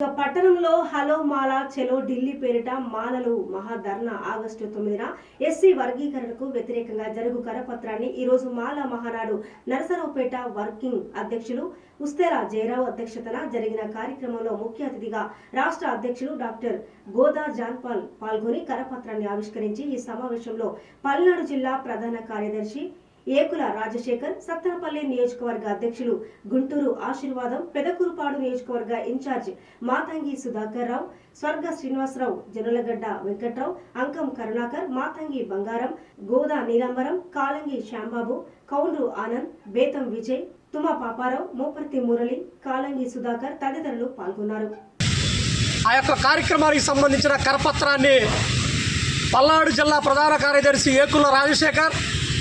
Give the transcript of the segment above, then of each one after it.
ఇక పట్టణంలో హలో మాల చెలో ఢిల్లీ పేరిట మాలలు మహాధర్నా ఆగస్టు తొమ్మిదిన ఎస్సీ వర్గీకరణకు వ్యతిరేకంగా జరుగు కరపత్రాన్ని ఈ రోజు మహానాడు నరసరావుపేట వర్కింగ్ అధ్యక్షులు ఉస్తేరా జయరావు అధ్యక్షతన జరిగిన కార్యక్రమంలో ముఖ్య అతిథిగా రాష్ట్ర అధ్యక్షులు డాక్టర్ గోదా జాన్పాల్ పాల్గొని కరపత్రాన్ని ఆవిష్కరించి ఈ సమావేశంలో పల్నాడు జిల్లా ప్రధాన కార్యదర్శి ఏకుల రాజశేఖర్ సత్తనపల్లి నియోజకవర్గ అధ్యక్షులు గుంటూరు ఆశీర్వాదం పెదకూరుపాడు నియోజకవర్గ ఇన్ఛార్జ్ మాతంగి సుధాకర్ రావు స్వర్గ శ్రీనివాసరావు జనలగడ్డ వెంకట్రావు అంకం కరుణాకర్ మాతంగి బంగారం గోదా నీలాంబరం కాలంగి శ్యాంబాబు కౌండ్రు ఆనంద్ బేతం విజయ్ తుమ పాపారావు మోపర్తి మురళి కాలంగి సుధాకర్ తదితరులు పాల్గొన్నారు. ఆ యొక్క కార్యక్రమానికి సంబంధించిన కరపత్రాన్ని పల్నాడు జిల్లా ప్రధాన కార్యదర్శి ఏకుల రాజశేఖర్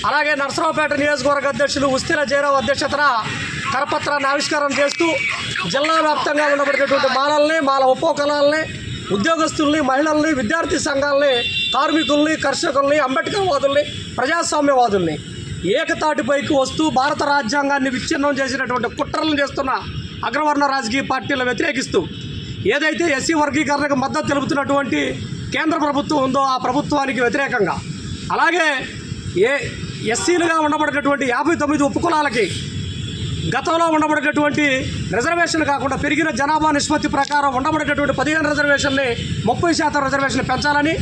అలాగే నర్సరావుపేట నియోజకవర్గ అధ్యక్షులు ఉస్తిల జయరావు అధ్యక్షతన కరపత్రాన్ని ఆవిష్కారం చేస్తూ జిల్లా వ్యాప్తంగా ఉన్నటువంటి మాలల్ని మాల ఉపకులాలని ఉద్యోగస్తుల్ని మహిళల్ని విద్యార్థి సంఘాలని కార్మికుల్ని కర్షకుల్ని అంబేద్కర్ వాదుల్ని ప్రజాస్వామ్యవాదుల్ని ఏకతాటిపైకి వస్తూ భారత రాజ్యాంగాన్ని విచ్ఛిన్నం చేసినటువంటి కుట్రలను చేస్తున్న అగ్రవర్ణ రాజకీయ పార్టీలను వ్యతిరేకిస్తూ ఏదైతే ఎస్సీ వర్గీకరణకు మద్దతు తెలుపుతున్నటువంటి కేంద్ర ప్రభుత్వం ఉందో ఆ ప్రభుత్వానికి వ్యతిరేకంగా. అలాగే ఏ ఎస్సీలుగా ఉండబడినటువంటి యాభై తొమ్మిది ఉపకులాలకి గతంలో ఉండబడేటటువంటి రిజర్వేషన్ కాకుండా పెరిగిన జనాభా నిష్పత్తి ప్రకారం ఉండబడేటటువంటి పదిహేను రిజర్వేషన్ని ముప్పై శాతం రిజర్వేషన్ పెంచాలని